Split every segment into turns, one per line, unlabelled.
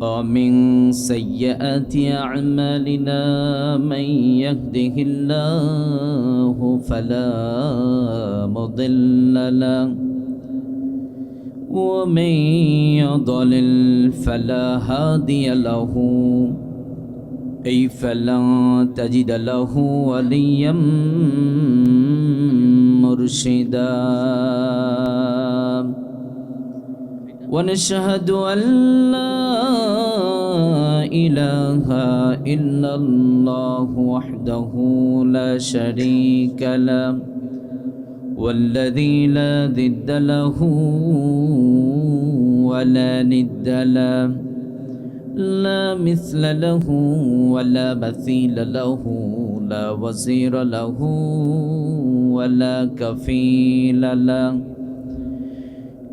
ومن سيئات أعمالنا من يهده الله فلا مضل له. ومن يضلل فلا هادي له. أي فلن تجد له وليا مرشدا. ونشهد أن لا إله إلا الله وحده لا شريك له والذي لا ضد له ولا ند له لا مثل له ولا مثيل له لا وزير له ولا كفيل له.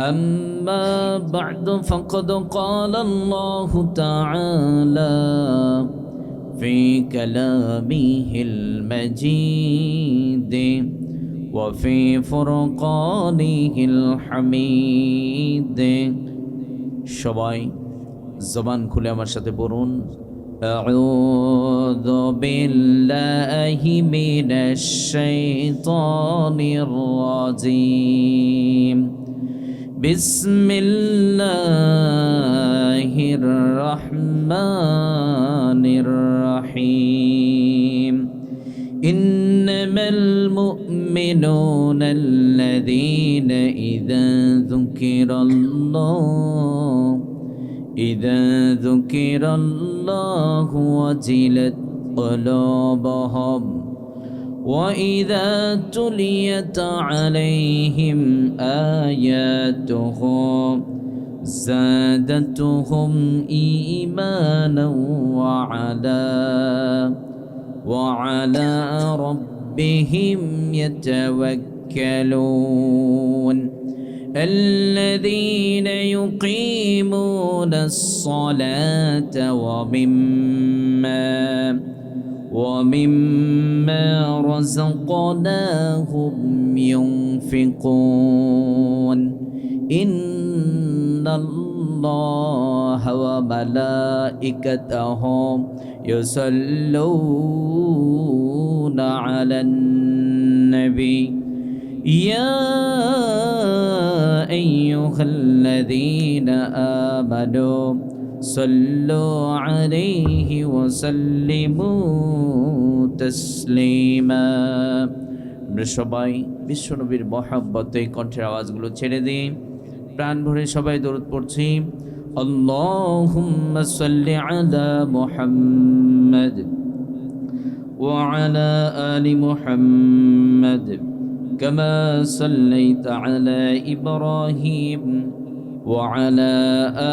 أما بعد فقد قال الله تعالى في كلامه المجيد وفي فرقانه الحميد সবাই জবান খুলে আমার সাথে পড়ুন أعوذ بالله من الشيطان الرجيم بسم الله الرحمن الرحيم. إنما المؤمنون الذين إذا ذكر الله إذا ذكر الله وجلت قلوبهم واذا تليت عليهم اياته زادتهم ايمانا وعلى وعلى ربهم يتوكلون. الذين يقيمون الصلاه ومما ومما رزقناهم ينفقون. إن الله وملائكته يصلون على النبي. يا أيها الذين آمنوا صلوا عليه وسلموا تسليما আমরা সবাই বিশ্বনবীর মহাব্বতে কণ্ঠের আওয়াজগুলো ছেড়ে দিই প্রাণ ভরে সবাই দরুদ পড়ছি اللهم صل على محمد وعلى آل محمد كما صليت على إبراهيم وعلى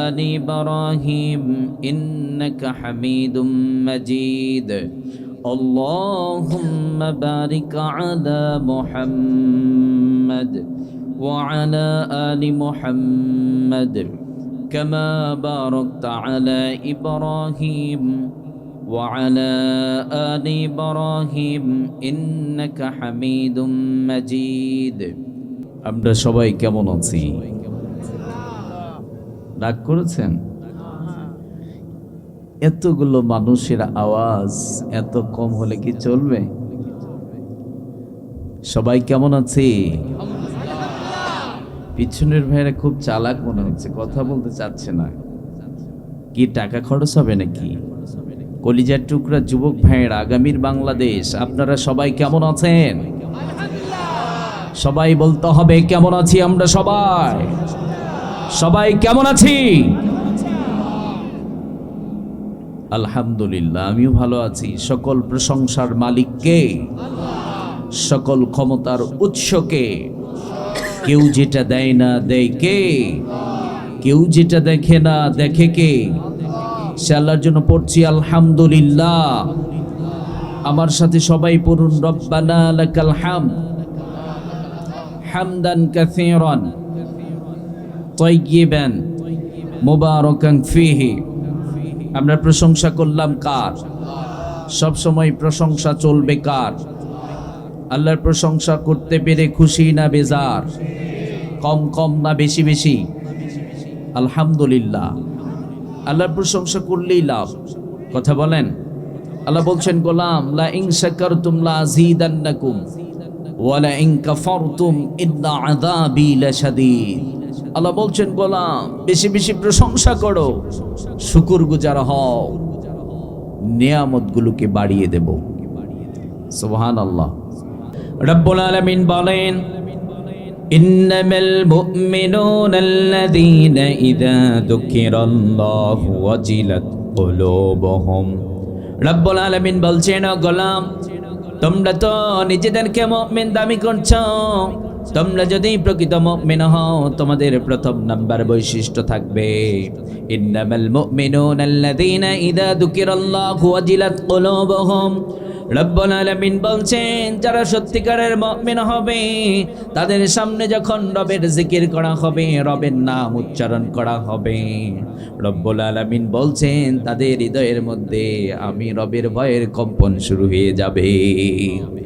آل إبراهيم إنك حميد مجيد اللهم بارك على محمد وعلى آل محمد كما باركت على إبراهيم وعلى آل إبراهيم إنك حميد مجيد আমরা সবাই কেমন আছি রাগ করেছেন? এতগুলো মানুষের আওয়াজ এত কম হলে কি চলবে? সবাই কেমন আছে? পিছনের ভাইরা খুব চালাক মনে হচ্ছে, কথা বলতে চাচ্ছে না। কি টাকা খরচ হবে নাকি? কলিজার টুকরা যুবক ভাইয়ের আগামীর বাংলাদেশ, আপনারা সবাই কেমন আছেন? সবাই বলতে হবে, কেমন আছি আমরা সবাই? সবাই কেমন আছি? আলহামদুলিল্লাহ, আমিও ভালো আছি। সকল প্রশংসার মালিককে, সকল ক্ষমতার উৎসকে, কেউ যেটা দেয় না দেয় কে? কেউ যেটা দেখে না দেখে কে? সে আল্লাহর জন্য পড়ছি, আলহামদুলিল্লাহ। আমার সাথে সবাই পড়ুন, রব্বানা লাকাল হাম হামদান কাসীরান। তয়্যিবান মুবারাকান ফিহি। আমরা প্রশংসা করলাম কার? সব সময় প্রশংসা চলবে কার? আল্লাহর প্রশংসা করতে পেরে খুশি না বেজার? কম কম না বেশি বেশি? আলহামদুলিল্লাহ। আল্লাহর প্রশংসা করলেই লাভ। কথা বলেন? আল্লাহ বলছেন, গোলাম লা ইন শাকারতুম লা আযীদান্নাকুম ওয়া লা ইন কাফারতুম ইন্না আযাবি লাশাদীদ। আল্লাহ বলছেন গোলাম বেশি বেশি প্রশংসা করো শুকুরগুজার হও নিয়ামতগুলোকে বাড়িয়ে দেব সুবহানাল্লাহ রব্বুল আলামিন বলেন إنما المؤمنون الذين إذا ذكر الله وجلت قلوبهم রব্বুল আলামিন বলছেন "ও গোলাম তোমরা তো নিজেদেরকে মুমিন দাবি করছো তোমরা যদি প্রকৃত মুমিন হও, তোমাদের প্রথম নাম্বার বৈশিষ্ট্য থাকবে। ইন্নামাল মুমিনুনা আল্লাযীনা ইযা যুকিরাল্লাহু ওয়াজিলাত কুলুবুহুম। রব্বুল আলামিন বলছেন, যারা সত্যিকারের মুমিন হবে, তাদের সামনে যখন রবের জিকির করা হবে, রবের নাম উচ্চারণ করা হবে। রব্বুল আলামিন বলছেন, তাদের হৃদয়ের মধ্যে আমি রবের ভয়ের কম্পন শুরু হয়ে যাবে।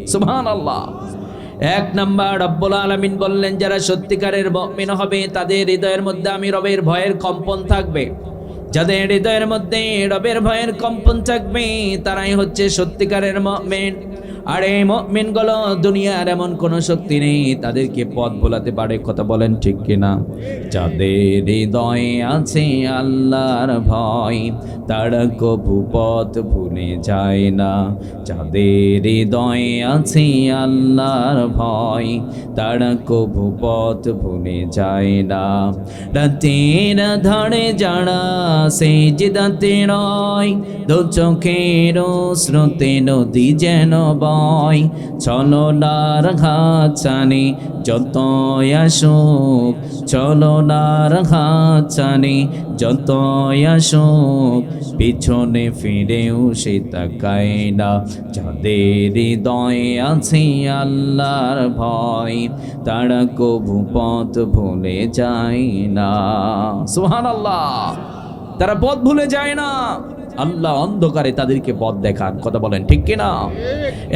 সুবহানাল্লাহ। এক নাম্বার রব্বুল আলামিন বললেন, যারা সত্যিকারের মুমিন হবে, তাদের হৃদয়ের মধ্যে আমি রবের ভয়ের কম্পন থাকবে। যাদের হৃদয়ের মধ্যে রবের ভয়ের কম্পন থাকবে, তারাই হচ্ছে সত্যিকারের মুমিন। আর এই মুমিনগুলো, দুনিয়ার এমন কোনো শক্তি নেই, তাদেরকে পথ বোলাতে পারে, কথা বলেন ঠিক কিনা? যাদের হৃদয়ে আছে আল্লাহর ভয়, তারা কবু পথ ভুলে যায় না। যাদের হৃদয়ে আছে আল্লাহর ভয়, তারা কবু পথ ভুলে যায় না। রাতের ধরে সে জিদাতে রয়, দু চোখের স্রোতে নদী যেন বয় ছলনার ঘাচানে যত আসুক। চলনার ঘাচানে যত আসুক। পিছনে ফিরেও সে তাকায় না। যাদের হৃদয়ে আছে আল্লাহর ভয়, তারা কবু পথ ভুলে যায় না। সুহান আল্লাহ তারা পথ ভুলে যায় না। আল্লাহ অন্ধকারে তাদেরকে পথ দেখান। কথা বলেন, ঠিক কিনা?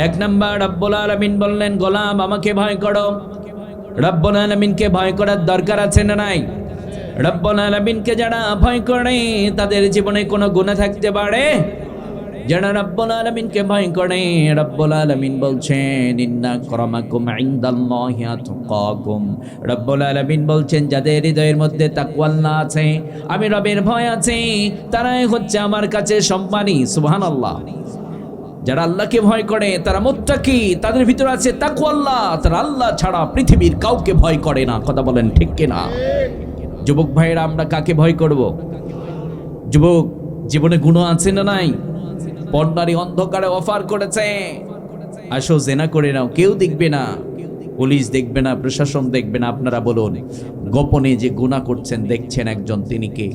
এক নাম্বার, রব্বুল আলামিন বললেন, গোলাম, আমাকে ভয় করো। রব্বুল আলামিনকে ভয় করার দরকার আছে না নাই? রব্বুল আলামিনকে যারা ভয় করে, তাদের জীবনে কোনো গুণা থাকতে পারে? যারা রব্বুল আলামিনকে ভয় করে। রব্বুল আলামিন বলছেন ইন্না করমাকুম ইনদাল্লাহি আতকাকুম। রব্বুল আলামিন বলছেন, যাদের হৃদয়ের মধ্যে তাকওয়াল্লাহ আছে, আমি রবের ভয় আছে। তারাই হচ্ছে আমার কাছে সম্মানী, সুবহানাল্লাহ। যারা আল্লাহকে ভয় করে, তারা মুত্তাকি, তাদের ভিতর আছে তাকওয়াল্লাহ তারা আল্লাহ ছাড়া পৃথিবীর কাউকে ভয় করে না। কথা বলেন ঠিক কিনা? যুবক ভাইয়েরা, আমরা কাকে ভয় করব? যুবক, জীবনে গুণ আছে না নাই? পর্দারি অন্ধকারে অফার করেছে। আসো, জেনা করে নাও, কেউ দেখবে না। পুলিশ দেখবে না, প্রশাসন দেখবে না, আপনারা বলুন, গোপনে যে গুণা করছেন, দেখছেন একজন, তিনি কে?